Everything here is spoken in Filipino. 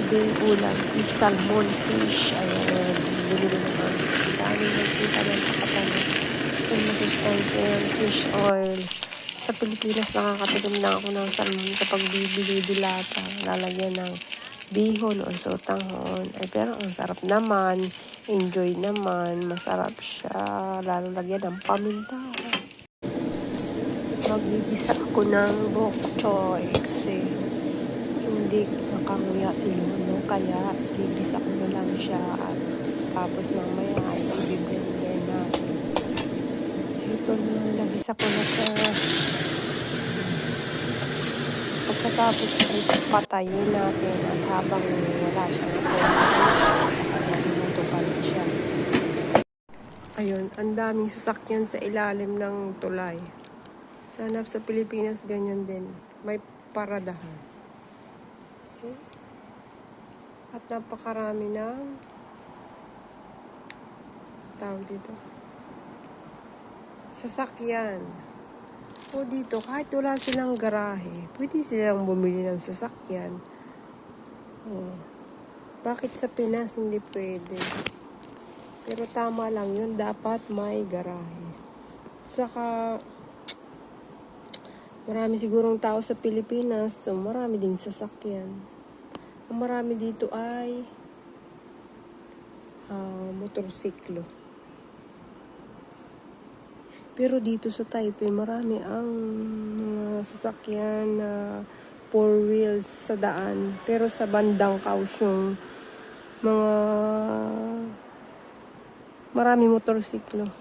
today ulam is salmon fish. Ayan, binili naman. Ang dami nagkita ng kapatid. Salmon fish oil, fish oil. Sa Pilipinas, nakakatikim na ako ng salmon kapag bibili dilata. Lalagyan ng bihon o sotanghon. Ay, pero ang sarap naman. Enjoy naman. Masarap siya. Lalagyan ng paminta. Magigisa ako ng bok choy kasi hindi nakanguya si Lolo. Kaya gigisa ko na lang siya at tapos mamaya ay i-blender natin. Ito na, nagisa ko na siya. Pagkatapos ay patayin natin at habang wala siyang siya. Ayun, ang daming sasakyan sa ilalim ng tulay. Sana sa Pilipinas ganyan din. May paradahan. See? At napakarami ng tawag dito. Sasakyan. O dito, kahit wala silang garahe, pwede silang bumili ng sasakyan. Oh. Bakit sa Pinas hindi pwede? Pero tama lang yun, dapat may garahe. Saka, marami sigurong tao sa Pilipinas, so marami ding sasakyan. Ang marami dito ay ah, motorsiklo. Pero dito sa Taipei, marami ang mga sasakyan na four wheels sa daan. Pero sa bandang Kaohsiung, mga marami motorsiklo.